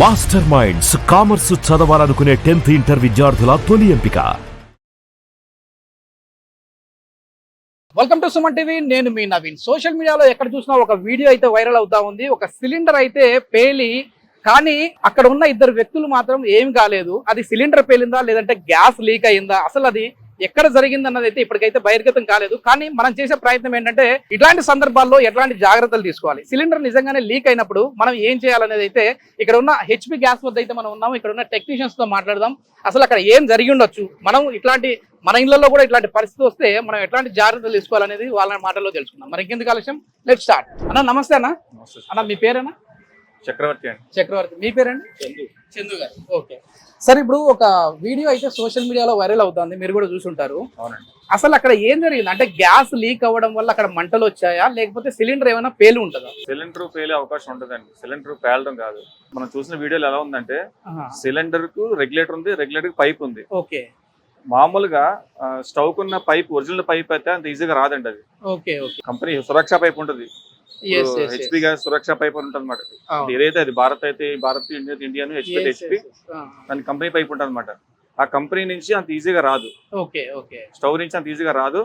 Master minds commerce చదవాలనుకునే tenth inter విద్యార్థుల తొలి ఎంపిక. వెల్కమ్ టు సుమన్ టీవీ నేను మీ నవీన్. సోషల్ మీడియాలో ఎక్కడ చూసినా ఒక వీడియో అయితే వైరల్ అవుతా ఉంది. ఒక సిలిండర్ అయితే పేలి కానీ అక్కడ ఉన్న ఇద్దరు వ్యక్తులు మాత్రం ఏం కాలేదు. అది సిలిండర్ పేలిందా లేదంటే గ్యాస్ లీక్ అయిందా? అసలు అది ఎక్కడ జరిగింది అన్నది అయితే ఇప్పటికైతే బహిర్గతం కాలేదు. కానీ మనం చేసే ప్రయత్నం ఏంటంటే ఇట్లాంటి సందర్భాల్లో ఎట్లాంటి జాగ్రత్తలు తీసుకోవాలి. సిలిండర్ నిజంగానే లీక్ అయినప్పుడు మనం ఏం చేయాలనేది అయితే ఇక్కడ ఉన్న హెచ్పి గ్యాస్ వద్ద అయితే మనం ఉన్నాం ఇక్కడ ఉన్న టెక్నీషియన్స్తో మాట్లాడదాం. అసలు అక్కడ ఏం జరిగి ఉండొచ్చు? మనం ఇట్లాంటి మన ఇళ్ళలో కూడా ఇట్లాంటి పరిస్థితి వస్తే మనం ఎట్లాంటి జాగ్రత్తలు తీసుకోవాలనేది వాళ్ళ మాటల్లో తెలుసుకుందాం. మరి ఇంకెందుకు ఆలస్యం? లెట్ స్టార్ట్ అన్న నమస్తే అన్న. అన్న మీ పేరేనా? చక్రవర్తి అండి. చక్రవర్తి. మీ పేరండి? చందు గారు. ఓకే. సార్ ఇప్పుడు ఒక వీడియో అయితే సోషల్ మీడియాలో వైరల్ అవుతుంది. మీరు కూడా చూసుంటారు. అవునండి. అసలు అక్కడ ఏం జరిగింది? అంటే గ్యాస్ లీక్ అవ్వడం వల్ల అక్కడ మంటలు వచ్చాయా? లేకపోతే సిలిండర్ ఏమైనా పేలు ఉంటుందా? సిలిండర్ పేలే అవకాశం ఉంటుందండి. సిలిండర్ పేలడం కాదు. మనం చూసిన వీడియోలో ఎలా ఉందంటే సిలిండర్కు రెగ్యులేటర్ ఉంది రెగ్యులేటర్కి పైప్ ఉంది. ఓకే. మామూలుగా స్టవ్ కున్న పైప్ ఒరిజినల్ పైప్ అయితే అంత ఈజీగా రాదండి అది. Okay okay. Company Suraksha pipe ఉంటుంది. హెచ్పి గ్యాస్ సురక్ష పైప్ ఉంటుంది అనమాట ఏదైతే అది భారత్ అయితే Bharat India Indian HP HP దాని కంపెనీ పైప్ ఉంటుంది అనమాట ఆ కంపెనీ నుంచి అంత ఈజీగా రాదు. స్టవ్ నుంచి అంత ఈజీగా రాదు.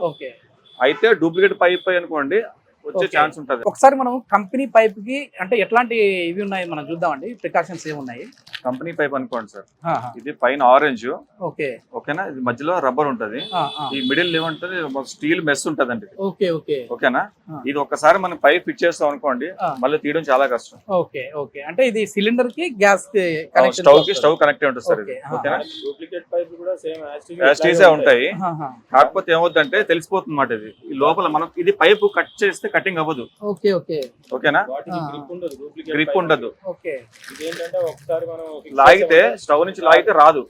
అయితే డూప్లికేట్ పైప్ అనుకోండి వచ్చే. ఛాన్స్ ఉంటుంది. ఒకసారి మనం కంపెనీ పైప్కి అంటే ఎట్లాంటి ఇవి ఉన్నాయి మనం చూద్దామండి. ప్రికాషన్స్ ఏమున్నాయి? కంపెనీ పైప్ అనుకోండి సార్. ఇది పైన ఆరెంజ్. ఓకే. ఓకేనా? ఇది మధ్యలో రబ్బర్ ఉంటది. ఈ మిడిల్ ఏమంటది స్టీల్ మెస్ ఉంటదండి ఇది. Okay okay. ఓకేనా. ఇది ఒక్కసారి మనం పైప్ ఫిట్ చేస్తాం అనుకోండి. మళ్ళీ తీయడం చాలా కష్టం. Okay okay. అంటే ఇది సిలిండర్కి గ్యాస్కి కనెక్షన్ స్టవ్కి స్టవ్ కనెక్ట్ ఉంటుంది సార్. ఓకేనా? డూప్లికేట్ పైప్ కూడా సేమ్ యాస్టీసే ఉంటాయి. కాకపోతే ఏమవుతుందంటే తెలిసిపోతుంది మాట ఇది. ఈ లోపల మనం ఇది పైప్ కట్ చేస్తే కటింగ్ అవ్వదు. Okay okay. ఓకేనా. గ్రిప్ ఉండదు డూప్లికేట్ గ్రిప్ ఉండదు. ఓకే. ఇదేంటంటే ఒకసారి మనం fix లాగితే స్టవ్ నుంచి లాగితే రాదు.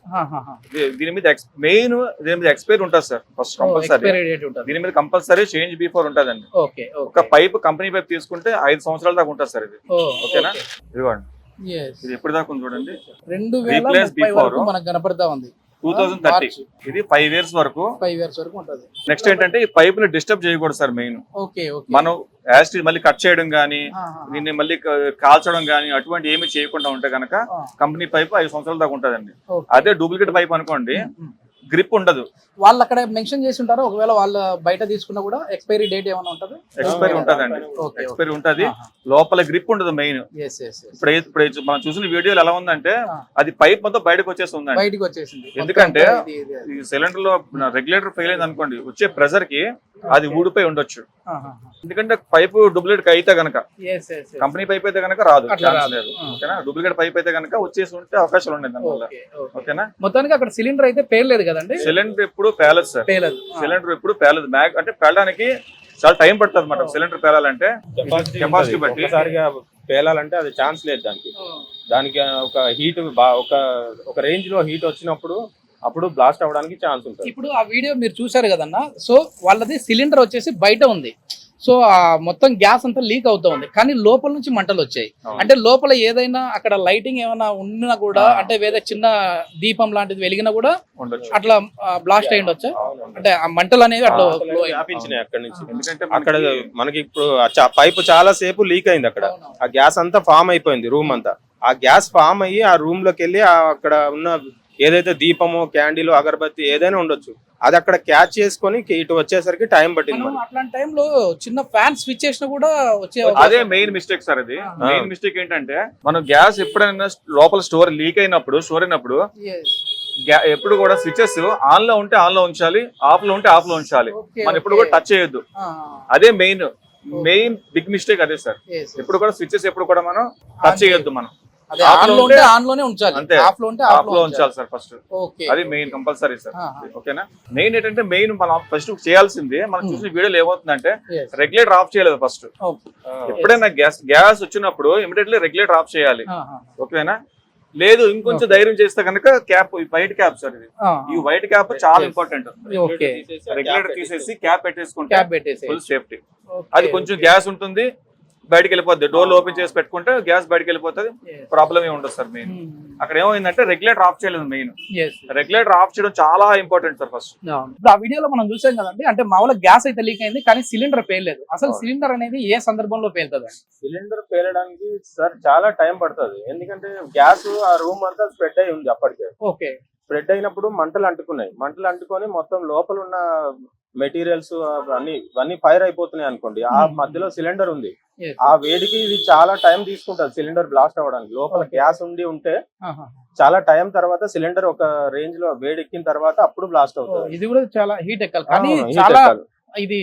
దీని మీద మెయిన్ దీని మీద ఎక్స్పైర్ ఉంటుంది sir first compulsory expiry date ఉంటుంది. దీని మీద కంపల్సరీ చేంజ్ బిఫోర్ ఉంటుందండి. ఓకే ఒక పైప్ కంపెనీ పైప్ తీసుకుంటే ఐదు సంవత్సరాల దాకా ఉంటుంది సార్ ఇది. ఓకేనా? ఇదిగోండి. ఇది ఎప్పుడు దాకా ఉంది చూడండి. రెండు వేల మనకు కనపడతా ఉంది. టూ థౌసండ్ థర్టీ ఇది ఫైవ్ ఇయర్స్ వరకు ఫైవ్ ఇయర్స్ వరకు ఉంటుంది నెక్స్ట్ ఏంటంటే ఈ పైప్ని డిస్టర్బ్ చేయకూడదు సార్ మెయిన్ మనం యాస్ట్ మళ్ళీ కట్ చేయడం గానీ. దీన్ని మళ్ళీ కాల్చడం గానీ అటువంటి ఏమి చేయకుండా ఉంటే గనక ఆ. కంపెనీ పైప్ ఐదు సంవత్సరాల దాకా ఉంటుందండి. అదే డూప్లికేట్ పైప్ అనుకోండి. గ్రిప్ ఉండదు. వాళ్ళు అక్కడ మెన్షన్ చేసి ఉంటారు? ఒకవేళ వాళ్ళ బయట తీసుకున్నా కూడా ఎక్స్పైరీ డేట్ ఏమైనా ఉంటుంది? ఎక్స్పైరీ ఉంటదండి. ఎక్స్పైరీ ఉంటది. లోపల గ్రిప్ ఉండదు మెయిన్. ఇప్పుడు మనం చూసిన వీడియోలు ఎలా ఉందంటే. అది పైప్ మొత్తం బయటకు వచ్చేసి ఉందండి బయటికి వచ్చేసింది. ఎందుకంటే. ఈ సిలిండర్లో రెగ్యులేటర్ ఫెయిల్ అయింది అనుకోండి వచ్చే ప్రెజర్కి అది ఊడిపోయి ఉండొచ్చు. ఎందుకంటే పైప్ డూప్లికేట్ అయితే గనక. కంపెనీ పైప్ అయితే గనక రాదు. ఓకేనా? డూప్లికేట్ పైప్ అయితే గనక వచ్చేసి ఉంటే అవకాశాలు ఓకే. ఓకేనా? మొత్తానికి అక్కడ సిలిండర్ అయితే పేర్లేదు కదండి సిలిండర్ ఎప్పుడు పేలదు సార్ పేలదు. సిలిండర్ ఎప్పుడు పేలదు. మ్యాగ్ అంటే పేలడానికి చాలా టైం పడుతుంది అనమాట సిలిండర్ పేలాలంటే. కెపాసిటీ. బట్టి. ఒక్కసారిగా పేలాలంటే అది ఛాన్స్ లేదు దానికి. దానికి ఒక హీట్ ఒక ఒక రేంజ్లో హీట్ వచ్చినప్పుడు అప్పుడు బ్లాస్ట్ అవ్వడానికి ఛాన్స్ ఉంటుంది. ఇప్పుడు ఆ వీడియో మీరు చూశారు కదన్న? సో వాళ్ళది సిలిండర్ వచ్చేసి బయట ఉంది. సో ఆ మొత్తం గ్యాస్ అంతా లీక్ అవుతా ఉంది. కానీ లోపల నుంచి మంటలు వచ్చాయి. అంటే లోపల ఏదైనా అక్కడ లైటింగ్ ఏమైనా ఉన్నా కూడా. అంటే వేరే చిన్న దీపం లాంటిది వెలిగినా కూడా ఉండొచ్చు. అట్లా బ్లాస్ట్ అయ్యి ఉండొచ్చా? అంటే ఆ మంటలు అనేవి అట్లా వ్యాపించినాయి అక్కడ నుంచి. ఎందుకంటే అక్కడ మనకి ఇప్పుడు పైప్ చాలా సేపు లీక్ అయింది అక్కడ. ఆ గ్యాస్ అంతా ఫామ్ అయిపోయింది రూమ్ అంతా. ఆ గ్యాస్ ఫామ్ అయ్యి ఆ రూమ్లోకి వెళ్ళి ఆ అక్కడ ఉన్న ఏదైతే దీపము క్యాండిల్ అగరబత్తి ఏదైనా ఉండొచ్చు. అది అక్కడ క్యాచ్ చేసుకొని ఇటు వచ్చేసరికి టైం పట్టింది. అట్లాంటి టైంలో చిన్న ఫ్యాన్ స్విచ్ చేసినా కూడా వచ్చే అదే మెయిన్ మిస్టేక్ సార్ అది. మెయిన్ మిస్టేక్ ఏంటంటే మనం గ్యాస్ ఎప్పుడైనా లోపల స్టోర్ లీక్ అయినప్పుడు స్టోర్ అయినప్పుడు ఎప్పుడు కూడా స్విచెస్ ఆన్లో ఉంటే ఆన్లో ఉంచాలి ఆఫ్లో ఉంటే ఆఫ్లో ఉంచాలి మనం ఎప్పుడు. కూడా టచ్ చేయొద్దు. అదే మెయిన్ మెయిన్ బిగ్ మిస్టేక్ అదే సార్. ఎప్పుడు కూడా స్విచెస్ ఎప్పుడు కూడా మనం టచ్ చేయొద్దు మనం. ఆన్లో ఉంటే ఆన్లోనే ఉంచాలి అంతే. ఆఫ్లో ఉంటే ఆఫ్లో ఉంచాలి సార్ ఫస్ట్ ఓకే అది మెయిన్ కంపల్సరీ సార్. ఓకేనా మెయిన్ ఏంటంటే మెయిన్ మనం ఫస్ట్ చేయాల్సింది మనం Hmm. చూసిన వీడియోలో ఏమవుతుందంటే Yes. రెగ్యులేటర్ ఆఫ్ చేయలేదు ఫస్ట్. ఎప్పుడైనా గ్యాస్ గ్యాస్ వచ్చినప్పుడు ఇమీడియట్లీ రెగ్యులేటర్ ఆఫ్ చేయాలి. ఓకేనా లేదు ఇంకొంచెం. ధైర్యం చేస్తే కనుక క్యాప్ వైట్ క్యాప్ సార్ ఇది ఈ వైట్ క్యాప్ చాలా. ఇంపార్టెంట్ ఓకే రెగ్యులేటర్ తీసేసి క్యాప్ పెట్టేసుకుంటే ఫుల్ సేఫ్టీ అది కొంచెం. గ్యాస్ ఉంటుంది బయటకు వెళ్ళిపోద్ది. డోర్లు ఓపెన్ చేసి పెట్టుకుంటే గ్యాస్ బయటకు వెళ్ళిపోతుంది. ప్రాబ్లం ఏమి ఉండదు సార్ మెయిన్ Hmm. అక్కడ ఏమైందంటే రెగ్యులేటర్ ఆఫ్ చేయలేదు మెయిన్ Yes. రెగ్యులేటర్ ఆఫ్ చేయడం చాలా ఇంపార్టెంట్ సార్ ఫస్ట్. ఇప్పుడు ఆ వీడియోలో మనం చూసాం కదండి అంటే మామూలుగా గ్యాస్ అయితే లీక్ అయింది కానీ సిలిండర్ పేయలేదు అసలు. సిలిండర్ అనేది ఏ సందర్భంలో పేలుతుంది? సిలిండర్ పేలడానికి సార్ చాలా టైం పడుతుంది. ఎందుకంటే గ్యాస్ ఆ రూమ్ అంతా స్ప్రెడ్ అయి ఉంది అప్పటికే. ఓకే స్ప్రెడ్ అయినప్పుడు మంటలు అంటుకున్నాయి. మంటలు అంటుకొని మొత్తం లోపల ఉన్న మెటీరియల్స్ అన్ని ఇవన్నీ ఫైర్ అయిపోతున్నాయి అనుకోండి ఆ Hmm. మధ్యలో సిలిండర్ ఉంది. ఆ వేడికి ఇది చాలా టైం తీసుకుంటది సిలిండర్ బ్లాస్ట్ అవ్వడానికి లోపల. గ్యాస్ ఉండి ఉంటే. చాలా టైం తర్వాత సిలిండర్ ఒక రేంజ్లో వేడెక్కిన తర్వాత అప్పుడు బ్లాస్ట్ అవుతుంది ఇది కూడా చాలా హీట్ ఎక్కాలి కానీ చాలా. ఇది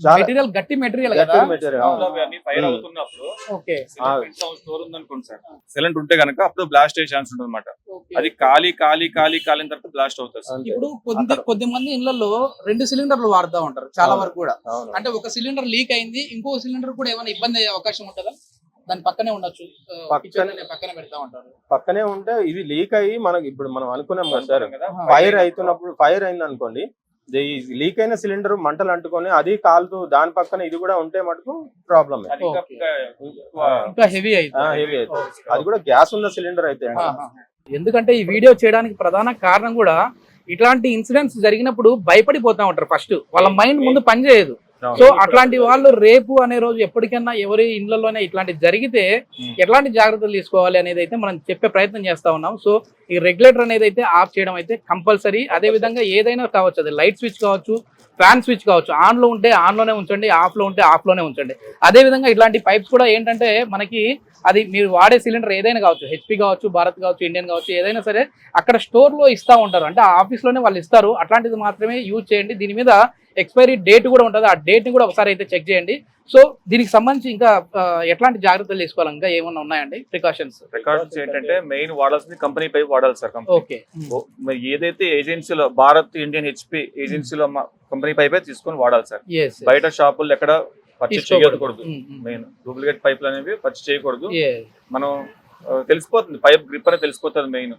మెటీరియల్ గట్టి మెటీరియల్ కదా? Fire Hmm. అవుతున్నప్పుడు ఓకే. స్టోర్ ఉందనుకోండి సార్. సిలిండర్ ఉంటే కనుక అప్పుడు బ్లాస్ట్ అయ్యే ఛాన్స్ ఉంటుంది అనమాట అది ఖాళీ ఖాళీ ఖాళీ కాలిన తర్వాత బ్లాస్ట్ అవుతుంది. ఇప్పుడు కొద్ది కొద్ది మంది ఇళ్ళలో రెండు సిలిండర్లు వాడుతూ ఉంటారు చాలా. వరకు కూడా. అంటే ఒక సిలిండర్ లీక్ అయింది ఇంకో సిలిండర్ కూడా ఏమైనా ఇబ్బంది అయ్యే అవకాశం ఉంటుందా? దాని పక్కనే ఉండొచ్చు. పక్కనే- పెడతా ఉంటారు. ఉంటే ఇది లీక్ అయ్యి మనకి ఇప్పుడు మనం అనుకున్నాం కదా సార్. ఫైర్ అవుతున్నప్పుడు ఫైర్ అయింది అనుకోండి లీక్ అయిన సిలిండర్ మంటలు అంటుకొని అది కాలుతూ దాని పక్కన ఇది కూడా ఉంటే మటుకు ప్రాబ్లమ్ అది ఇంకా Okay. ఎక్కువ ఇంకా హెవీ అయితే. హెవీ అయితే. అది కూడా గ్యాస్ ఉన్న సిలిండర్ అయితే. ఎందుకంటే ఈ వీడియో చేయడానికి ప్రధాన కారణం కూడా ఇట్లాంటి ఇన్సిడెంట్స్ జరిగినప్పుడు భయపడిపోతా ఉంటారు ఫస్ట్. వాళ్ళ మైండ్ ముందు పనిచేయదు సో అట్లాంటి వాళ్ళు రేపు అనే రోజు ఎప్పటికైనా ఎవరి ఇళ్ళలోనే ఇట్లాంటి జరిగితే. ఎట్లాంటి జాగ్రత్తలు తీసుకోవాలి అనేది అయితే మనం చెప్పే ప్రయత్నం చేస్తా ఉన్నాం. సో ఈ రెగ్యులేటర్ అనేది అయితే ఆఫ్ చేయడం అయితే కంపల్సరీ. అదే విధంగా ఏదైనా కావచ్చు అది లైట్ స్విచ్ కావచ్చు ఫ్యాన్ స్విచ్ కావచ్చు. ఆన్లో ఉంటే ఆన్లోనే ఉంచండి ఆఫ్లో ఉంటే ఆఫ్లోనే ఉంచండి. అదే విధంగా ఇట్లాంటి పైప్స్ కూడా ఏంటంటే మనకి అది మీరు వాడే సిలిండర్ ఏదైనా కావచ్చు హెచ్పి కావచ్చు భారత్ కావచ్చు ఇండియన్ కావచ్చు ఏదైనా సరే అక్కడ స్టోర్లో ఇస్తూ ఇస్తా ఉంటారు. అంటే ఆ వాళ్ళు ఇస్తారు. అట్లాంటిది మాత్రమే యూజ్ చేయండి. దీని మీద ఎక్స్పైరీ డేట్ కూడా ఉంటుంది. ఆ డేట్ని కూడా ఒకసారి అయితే చెక్ చేయండి. సో దీనికి సంబంధించి ఇంకా ఎట్లాంటి జాగ్రత్తలు తీసుకోవాలి? ఇంకా ఏమన్నా ఉన్నాయండి? ప్రికాషన్స్ రికార్డ్స్ ఏంటంటే మెయిన్ వాడాల్సింది కంపెనీ పై వాడాలి సార్ కంపెనీ ఓకే మరి ఏదైతే ఏజెన్సీలో భారత్ ఇండియన్ హెచ్పి ఏజెన్సీలో కంపెనీ పైపే తీసుకొని వాడాలి సార్. బయట షాపులు ఎక్కడ పర్చేస్. చేయకూడదు. మెయిన్ డూప్లికేట్ పైపులు అనేవి పర్చేస్ చేయకూడదు. మనం తెలిసిపోతుంది. పైప్ గ్రిప్ అనేది తెలిసిపోతుంది మెయిన్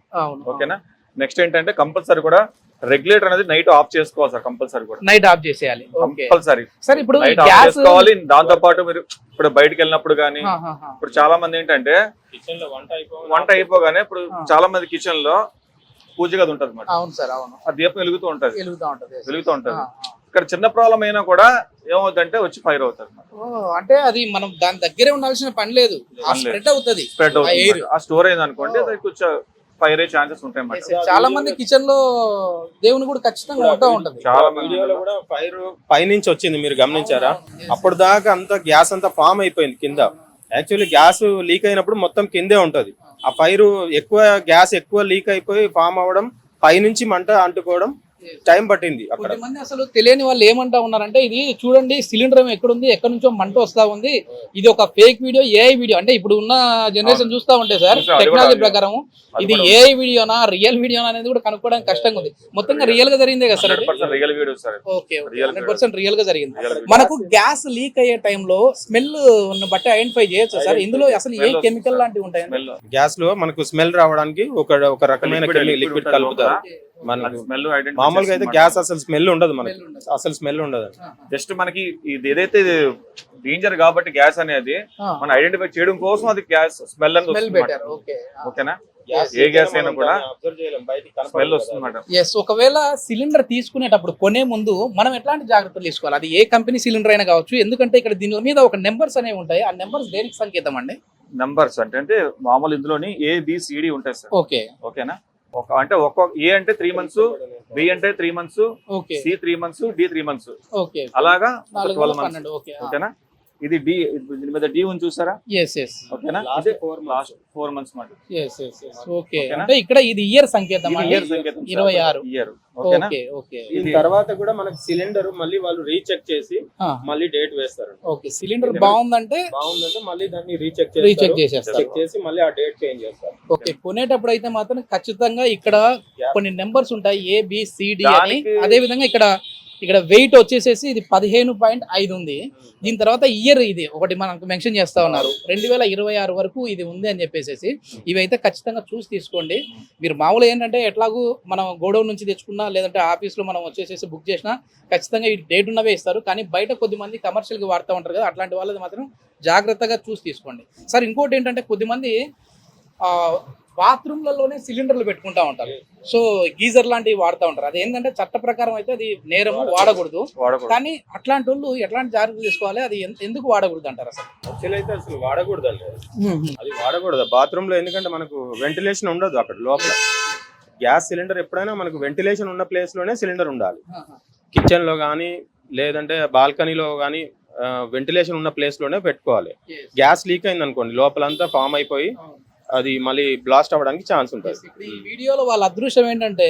ఓకేనా నెక్స్ట్ ఏంటంటే కంపల్సరీ కూడా రెగ్యులేటర్ అనేది నైట్ ఆఫ్ చేసుకోవాలి సార్ కంపల్సరీ కూడా. నైట్ ఆఫ్ చేసేయాలి. ఓకే. కంపల్సరీ. సార్ ఇప్పుడు నైట్ ఆఫ్ గ్యాస్ చేసుకోవాలి దాంతో పాటు మీరు ఇప్పుడు బయటకు వెళ్ళినప్పుడు కానీ ఇప్పుడు చాలా మంది ఏంటంటే కిచెన్లో వంట అయిపో వంట అయిపోగానే ఇప్పుడు. చాలా మంది కిచెన్లో పూజ గది ఉంటది అవును సార్ అవును. ఆ దీపం వెలుగుతూ ఉంటది. వెలుగుతా ఉంటది వెలుగుతూ ఉంటది. ఇక్కడ చిన్న ప్రాబ్లం అయినా కూడా ఏమవుతుందంటే వచ్చి ఫైర్ అవుతుంది ఓ, అంటే అది మనం దాని దగ్గరే ఉండాల్సిన పని లేదు. స్ప్రెడ్ అవుతుంది. స్ప్రెడ్. అవుతుంది ఆ స్టోర్ అయింది అనుకోండి అది కొంచెం ఫైర్ అయ్యే ఛాన్సెస్ ఉంటాయి చాలా మంది కిచెన్లో దేవుని కూడా ఖచ్చితంగా ఉంటా ఉంటది. చాలా మంది వీడియోలో కూడా ఫైర్ పైనుంచి వచ్చింది మీరు గమనించారా? అప్పుడు దాకా అంతా గ్యాస్ అంతా ఫామ్ అయిపోయింది కింద. యాక్చువల్లీ గ్యాస్ లీక్ అయినప్పుడు మొత్తం కిందే ఉంటది. ఆ ఫైర్ ఎక్కువ గ్యాస్ ఎక్కువ లీక్ అయిపోయి ఫామ్ అవ్వడం పైనుంచి మంట అంటుకోవడం టైం పట్టింది అక్కడ. కొంతమంది అసలు తెలియని వాళ్ళు ఏమంటా ఉన్నారంటే ఇది చూడండి సిలిండర్ ఏమో ఎక్కడుంది ఎక్కడి నుంచో మంట వస్తా ఉంది. ఇది ఒక ఫేక్ వీడియో ఏఐ వీడియో. అంటే ఇప్పుడు ఉన్న జనరేషన్ చూస్తా ఉంటే సార్ టెక్నాలజీ ప్రకారం ఇది ఏఐ వీడియోనా రియల్ వీడియోనా అనేది కూడా కనుక్కోవడానికి కష్టంగా ఉంది. మొత్తంగా రియల్గా జరిగిందే కదా sir hundred percent real video sir okay Real hundred percent రియల్గా జరిగింది. మనకు గ్యాస్ లీక్ అయ్యే టైంలో స్మెల్ బట్టి ఐడెంటిఫై చేయొచ్చు సార్? ఇందులో అసలు ఏ కెమికల్ లాంటివి ఉంటాయి? స్మెల్ గ్యాస్లో మనకు స్మెల్ రావడానికి ఒక ఒక రకమైన లిక్విడ్ కలుపుతారు. మనకు స్మెల్ మామూలుగా అయితే గ్యాస్ అసలు స్మెల్ ఉండదు మనకి. అసలు స్మెల్ ఉండదు. జస్ట్ మనకి ఇది ఏదైతే డేంజర్ కాబట్టి గ్యాస్ అనేది మనం ఐడెంటిఫై చేయడం కోసం అది గ్యాస్ స్మెల్ అనేది ఓకేనా? ఏ గ్యాస్ అయినా కూడా స్మెల్ వస్తుంది ఎస్ ఒకవేళ సిలిండర్ తీసుకునేటప్పుడు కొనే ముందు మనం ఎట్లాంటి జాగ్రత్తలు తీసుకోవాలి? అది ఏ కంపెనీ సిలిండర్ అయినా కావచ్చు ఎందుకంటే ఇక్కడ దీని మీద ఒక నెంబర్స్ అనేవి ఉంటాయి. ఆ నెంబర్స్ దేనికి సంకేతం అండి? నంబర్స్ అంటే అంటే మామూలు ఇందులోని ఏ బి సిడి ఉంటాయి సార్ ఓకే. ఓకేనా? అంటే ఒక్కొక్క ఏ అంటే త్రీ మంత్స్ బి అంటే three months C three months D three months అలాగా ట్వెల్వ్ మంత్స్ ఓకేనా? ఇది డి దీని మీద డి ఉంది చూసారా ఎస్ ఎస్ ఓకేనా? Four months. Last four months మాట. Yes yes yes okay? అంటే ఇక్కడ ఇది ఇయర్ సంకేతం ఇయర్ సంకేతం ఇరవై ఆరు. ఇయర్ ఓకేనా? ఓకే ఓకే దీని తర్వాత కూడా మనకి సిలిండర్ మళ్ళీ వాళ్ళు రీచెక్ చేసి మళ్ళీ డేట్ వేస్తారు. ఓకే సిలిండర్ బాగుందంటే బాగుందంటే మళ్ళీ దాన్ని రీచెక్ రీచెక్ చేసేస్తారు. చెక్ చేసి మళ్ళీ ఆ డేట్ చేంజ్ చేస్తారు. ఓకే కొనేటప్పుడు అయితే మాత్రం ఖచ్చితంగా ఇక్కడ కొన్ని నెంబర్స్ ఉంటాయి ఏ బి సి డి అని. అదే విధంగా ఇక్కడ ఇక్కడ వెయిట్ వచ్చేసేసి ఇది పదిహేను పాయింట్ ఐదు ఉంది. దీని తర్వాత ఇయర్ ఇది ఒకటి మనకు మెన్షన్ చేస్తా ఉన్నారు. రెండు వేల ఇరవై ఆరు వరకు ఇది ఉంది అని చెప్పేసి ఇవైతే ఖచ్చితంగా చూసి తీసుకోండి. మీరు మామూలు ఏంటంటే ఎట్లాగూ మనం గోడౌన్ నుంచి తెచ్చుకున్నా లేదంటే ఆఫీస్లో మనం వచ్చేసేసి బుక్ చేసినా ఖచ్చితంగా ఈ డేట్ ఉన్నవే ఇస్తారు. కానీ బయట కొద్దిమంది కమర్షియల్గా వాడుతూ ఉంటారు కదా అట్లాంటి వాళ్ళది మాత్రం జాగ్రత్తగా చూసి తీసుకోండి. సార్ ఇంకోటి ఏంటంటే కొద్దిమంది బాత్రూమ్లలోనే సిలిండర్లు పెట్టుకుంటా ఉంటారు. సో గీజర్ లాంటివి వాడుతూ ఉంటారు. అది ఏంటంటే చట్ట ప్రకారం అయితే అది నేరము వాడకూడదు. కానీ అట్లాంటి వాళ్ళు ఎట్లాంటి జాగ్రత్తలు తీసుకోవాలి? అది ఎందుకు వాడకూడదు అంటారు అసలు? అయితే అసలు వాడకూడదు అది వాడకూడదు. బాత్రూమ్లో ఎందుకంటే మనకు వెంటిలేషన్ ఉండదు అక్కడ లోపల. గ్యాస్ సిలిండర్ ఎప్పుడైనా మనకు వెంటిలేషన్ ఉన్న ప్లేస్లోనే సిలిండర్ ఉండాలి. కిచెన్లో కానీ లేదంటే బాల్కనీలో కానీ వెంటిలేషన్ ఉన్న ప్లేస్లోనే పెట్టుకోవాలి గ్యాస్ లీక్ అయింది అనుకోండి లోపలంతా ఫామ్ అయిపోయి అది మళ్ళీ బ్లాస్ట్ అవ్వడానికి ఛాన్స్ ఉంటుంది. ఇప్పుడు ఈ వీడియోలో వాళ్ళ అదృష్టం ఏంటంటే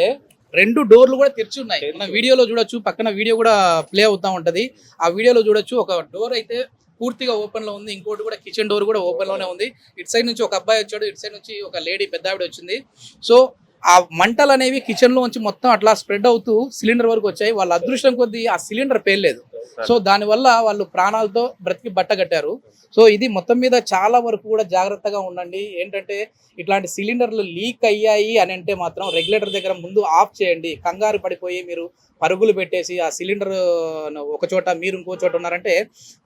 రెండు డోర్లు కూడా తెరిచి ఉన్నాయి. మన వీడియోలో చూడొచ్చు పక్కన వీడియో కూడా ప్లే అవుతా ఉంటది. ఆ వీడియోలో చూడొచ్చు ఒక డోర్ అయితే పూర్తిగా ఓపెన్లో ఉంది ఇంకోటి కూడా కిచెన్ డోర్ కూడా ఓపెన్లోనే ఉంది. ఇటు సైడ్ నుంచి ఒక అబ్బాయి వచ్చాడు ఇటు సైడ్ నుంచి ఒక లేడీ పెద్ద ఆవిడ వచ్చింది. సో ఆ మంటలు అనేవి కిచెన్లో నుంచి మొత్తం అట్లా స్ప్రెడ్ అవుతూ సిలిండర్ వరకు వచ్చాయి. వాళ్ళ అదృష్టం కొద్దీ ఆ సిలిండర్ పేర్లేదు సో దానివల్ల వాళ్ళు ప్రాణాలతో బ్రతికి బట్ట కట్టారు. సో ఇది మొత్తం మీద చాలా వరకు కూడా జాగ్రత్తగా ఉండండి. ఏంటంటే ఇట్లాంటి సిలిండర్లు లీక్ అయ్యాయి అని అంటే మాత్రం రెగ్యులేటర్ దగ్గర ముందు ఆఫ్ చేయండి. కంగారు పడిపోయి మీరు పరుగులు పెట్టేసి ఆ సిలిండర్ ఒక చోట మీరు ఇంకో చోట ఉన్నారంటే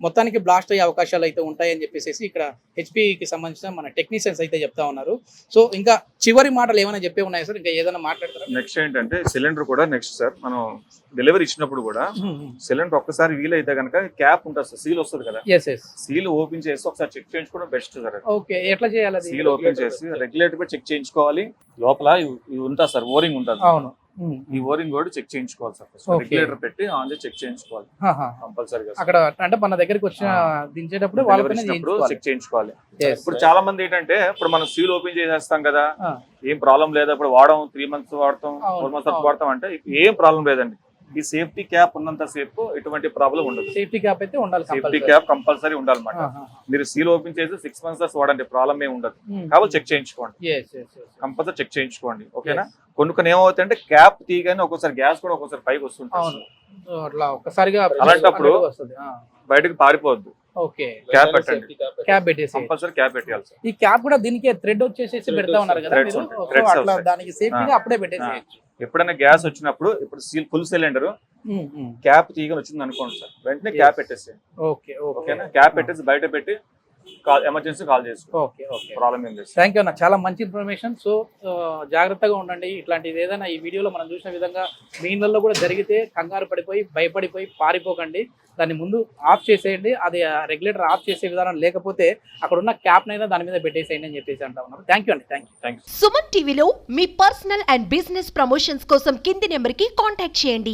మొత్తానికి బ్లాస్ట్ అయ్యే అవకాశాలు అయితే ఉంటాయని చెప్పేసి ఇక్కడ హెచ్పికి సంబంధించిన మన టెక్నీషియన్స్ అయితే చెప్తా ఉన్నారు. సో ఇంకా చివరి మాటలు ఏమైనా చెప్పే ఉన్నాయి సార్? ఇంకా ఏదైనా మాట్లాడతారా? నెక్స్ట్ ఏంటంటే సిలిండర్ కూడా నెక్స్ట్ సార్. మనం డెలివరీ ఇచ్చినప్పుడు కూడా సిలిండర్ ఒక్కసారి వీల్ అయితే కనుక క్యాప్ ఉంటుంది సార్. సీల్ వస్తుంది కదా. సీల్ ఓపెన్ చేసి ఒకసారి చెక్ చేయించుకోవడం బెస్ట్ సార్ ఓకే ఎట్లా చేయాలి సీల్ ఓపెన్ చేసి రెగ్యులేటర్ కూడా చెక్ చేయించుకోవాలి. లోపల ఉంటుంది సార్. ఓరింగ్ ఉంటుంది. అవును. ఉమ్. ఈ ఓరింగ్ కూడా చెక్ చేయించుకోవాలి సార్. రెగ్యులేటర్ పెట్టి ఆన్ చెక్ చేయించుకోవాలి. కంపల్సరీగా అక్కడ అంటే మన దగ్గరికి వచ్చిన దించేటప్పుడు చేయించుకోవాలి. చెక్ చేయించుకోవాలి. ఇప్పుడు చాలా మంది ఏంటంటే ఇప్పుడు మనం సీల్ ఓపెన్ చేసేస్తాం కదా. ఏం ప్రాబ్లం లేదు ఇప్పుడు వాడడం త్రీ మంత్స్ వాడతాం ఫోర్ మంత్స్. వాడతాం అంటే ఏం ప్రాబ్లం లేదండి ఈ సేఫ్టీ క్యాప్ ఉన్నంత సేపు ఎటువంటి ప్రాబ్లం ఉండదు సేఫ్టీ క్యాప్ అయితే ఉండాలి సేఫ్టీ. క్యాప్ కంపల్సరీ ఉండాలన్నమాట. మీరు సీల్ ఓపెన్ చేసి సిక్స్ మంత్స్ వాడండి ప్రాబ్లం ఏమి ఉండదు. కాబట్టి చెక్ చేయించుకోండి. కంపల్సరీ చెక్ చేయించుకోండి ఓకేనా కొన్ని కొన్ని ఏమవుతాయంటే క్యాప్ తీయగానే ఒక్కోసారి గ్యాస్ కూడా ఒక్కోసారి పైకి వస్తుంటుంది అలాంటప్పుడు. బయటకు పారిపోవద్దు ఓకే. క్యాప్ పెట్టండి. క్యాప్ పెట్టేసి. కంపల్సరీ క్యాప్ పెట్టాలి సార్ ఈ క్యాప్ కూడా దీనికి థ్రెడ్ వచ్చేసేసి పెడతా ఉన్నారు కదా మీరు. సో అట్లా. దానికి సేఫ్టీగా అప్పుడే పెట్టేసేయచ్చు. ఎప్పుడైనా గ్యాస్ వచ్చినప్పుడు ఇప్పుడు సీల్ ఫుల్ సిలిండర్. క్యాప్ తీయగా వచ్చింది అనుకోండి సార్ వెంటనే క్యాప్ పెట్టేసి ఓకే ఓకే. ఓకేనా? క్యాప్ పెట్టేసి బయట పెట్టి కాల్ ఎమర్జెన్సీ కాల్ చేసుకో. Okay okay. ప్రాబ్లం ఏం లేదు. థ్యాంక్ యూ అన్న. చాలా మంచి ఇన్ఫర్మేషన్. సో జాగ్రత్తగా ఉండండి. ఇట్లాంటిది ఏదైనా ఈ వీడియోలో మనం చూసిన విధంగా మీ ఇళ్ళల్లో కూడా జరిగితే కంగారు పడిపోయి భయపడిపోయి పారిపోకండి. దాన్ని ముందు ఆఫ్ చేసేయండి. అది రెగ్యులేటర్ ఆఫ్ చేసే విధానం లేకపోతే అక్కడ ఉన్న క్యాప్ నైనా దాని మీద పెట్టేసేయండి అని చెప్పేసి అంటా ఉన్నారు. థ్యాంక్ యూ అండి. థ్యాంక్ యూ థ్యాంక్ సుమన్ టీవీలో మీ పర్సనల్ అండ్ బిజినెస్ ప్రమోషన్స్ కోసం కింది నెంబర్కి కాంటాక్ట్ చేయండి.